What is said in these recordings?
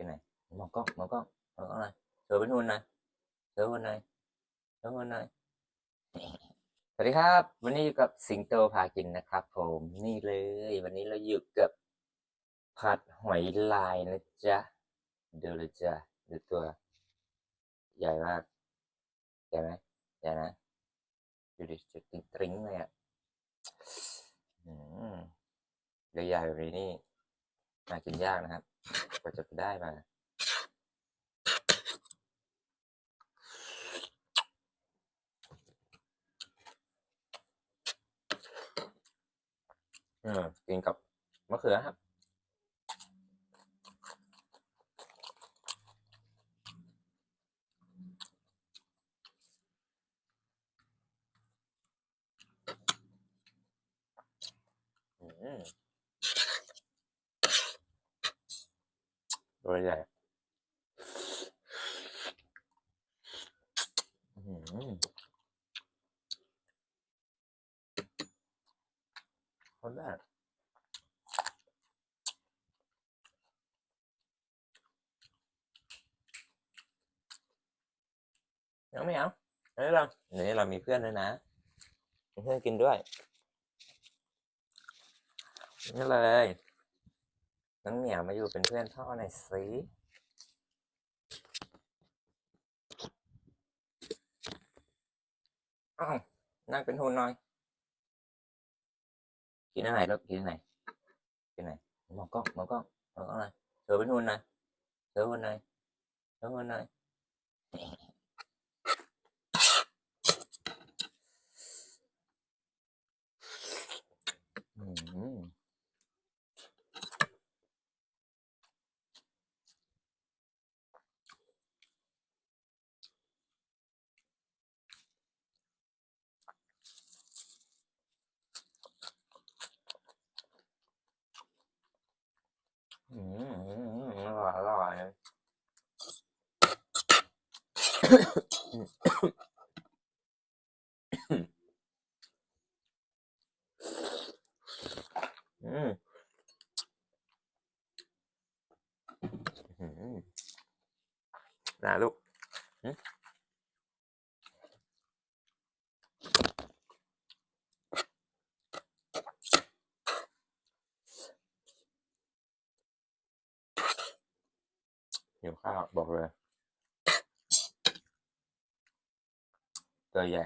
กินไหนมองกล้องมองกล้องมองกล้องหน่อยเธอเป็นหุ่นหน่อยเธอหุ่นหน่อยเธอหุ่นหน่อยสวัสดีครับ วันนี้อยู่กับสิงโตพากินนะครับ ผมนี่เลย วันนี้เราอยู่กับผัดหอยลายนะจ๊ะดูเลยจ้ะดูตัวใหญ่มากใหญ่ไหมใหญ่นะดูดิจะตริ้งเลยอะอืมใหญ่แบบนี้ นี่มากินยากนะครับกว่าจะไปได้มาเออกินกับมะเขือครับอืม ตัวใหญ่อืมคนแรกยังไม่เอาเฮ้ยเราเดี๋ยวนี้เรามีเพื่อนด้วยนะมีเพื่อนกินด้วย นี่เลย น้องเหมียวมาอยู่เป็นเพื่อนพ่อหน่อยสิอ้าวนั่งเป็นหุ่นหน่อยกินอะไรลูกกินอะไรกินอะไรมองกล้องมองกล้องมองกล้องหน่อยเธอเป็นหุ่นหน่อยเธอหุ่นหน่อยเธอหุ่นหน่อยอืม อืมอืมอืมอร่อยอร่อย อืมอืมนะลูกหึหิวข้าวบอกเลย ตัวใหญ่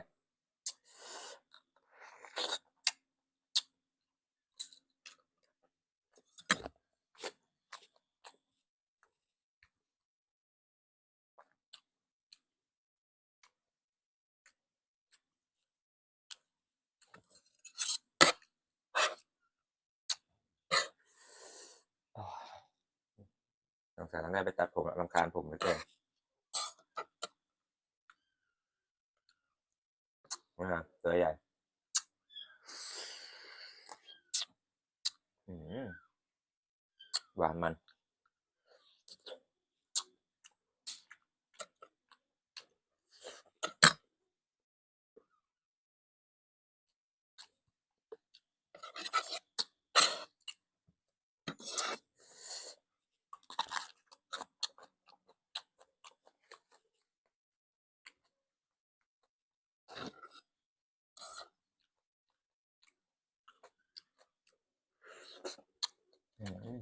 โอ้ยสงสัยต้งได้ไปตัดผมแล้วรำคาญผมเหลือเกิน นะครับตัวใหญ่หวานมัน อืม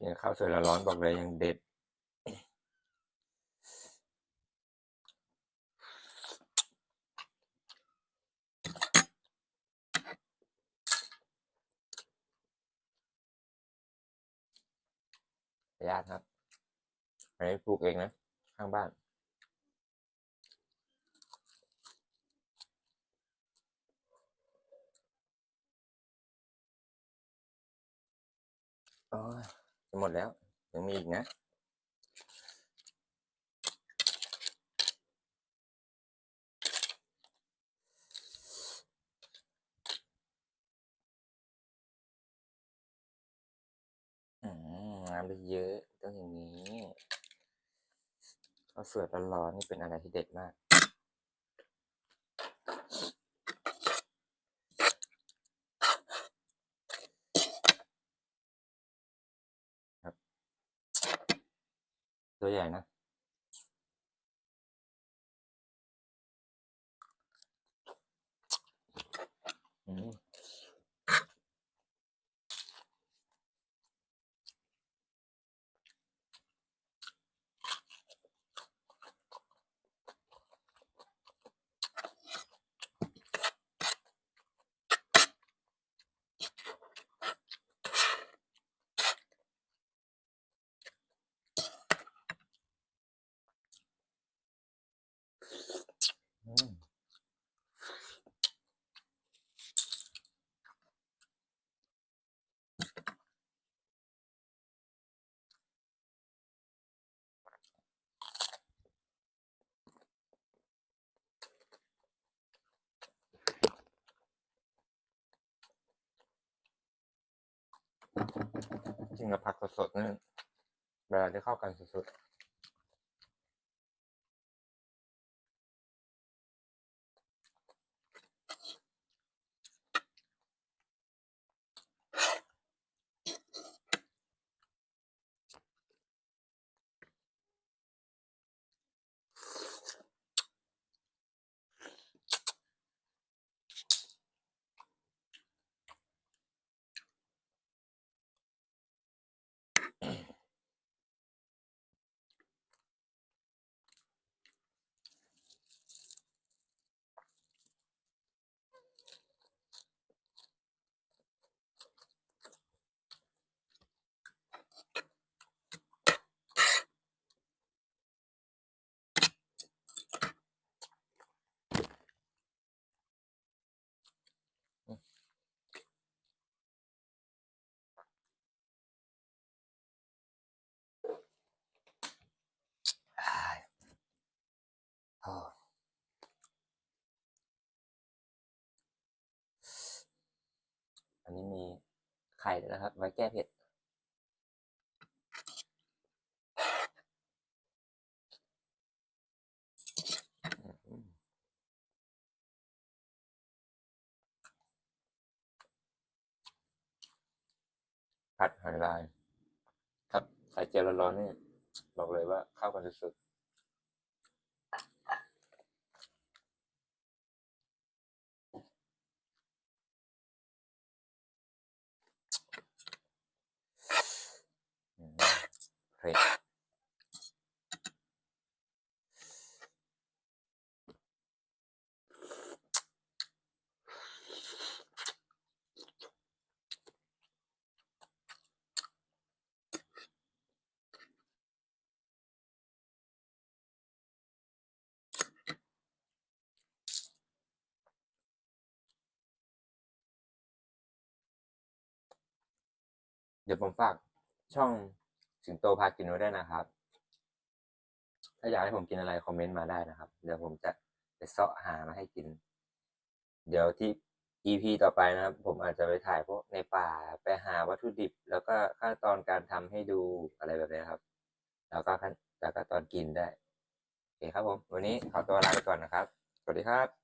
กินข้าวสวยร้อนบอกเลยยังเด็ด ญาติครับอันนี้ปลูกเองนะ ข้างบ้านอ๋อ จะหมดแล้ว ยังมีอีกนะ อืมน้ำไปเยอะต้องอย่างนี้ข้าวสวยร้อนๆนี่เป็นอะไรที่เด็ดมาก ตัวใหญ่นะอืม อืม จริงกับผักสดๆนั่นเวลาจะเข้ากันสุดๆ อันนี้มีไข่ด้วยนะครับ ไว้แก้เผ็ด ผัดหอยลาย ครับไข่เจียวร้อนๆนี่ บอกเลยว่าเข้ากันสุดๆอืมเผ็ด เดี๋ยวผมฝากช่องสิงโตพากินไว้ได้นะครับ ถ้าอยากให้ผมกินอะไรคอมเมนต์มาได้นะครับ เดี๋ยวผมจะไปเสาะหามาให้กิน เดี๋ยวที่ EP ต่อไปนะครับ ผมอาจจะไปถ่ายพวกในป่าไปหาวัตถุดิบ แล้วก็ขั้นตอนการทำให้ดูอะไรแบบนี้ครับ แล้วก็ขั้นแล้วก็ตอนกินได้โอเคครับผม วันนี้ขอตัวลาไปก่อนนะครับ สวัสดีครับ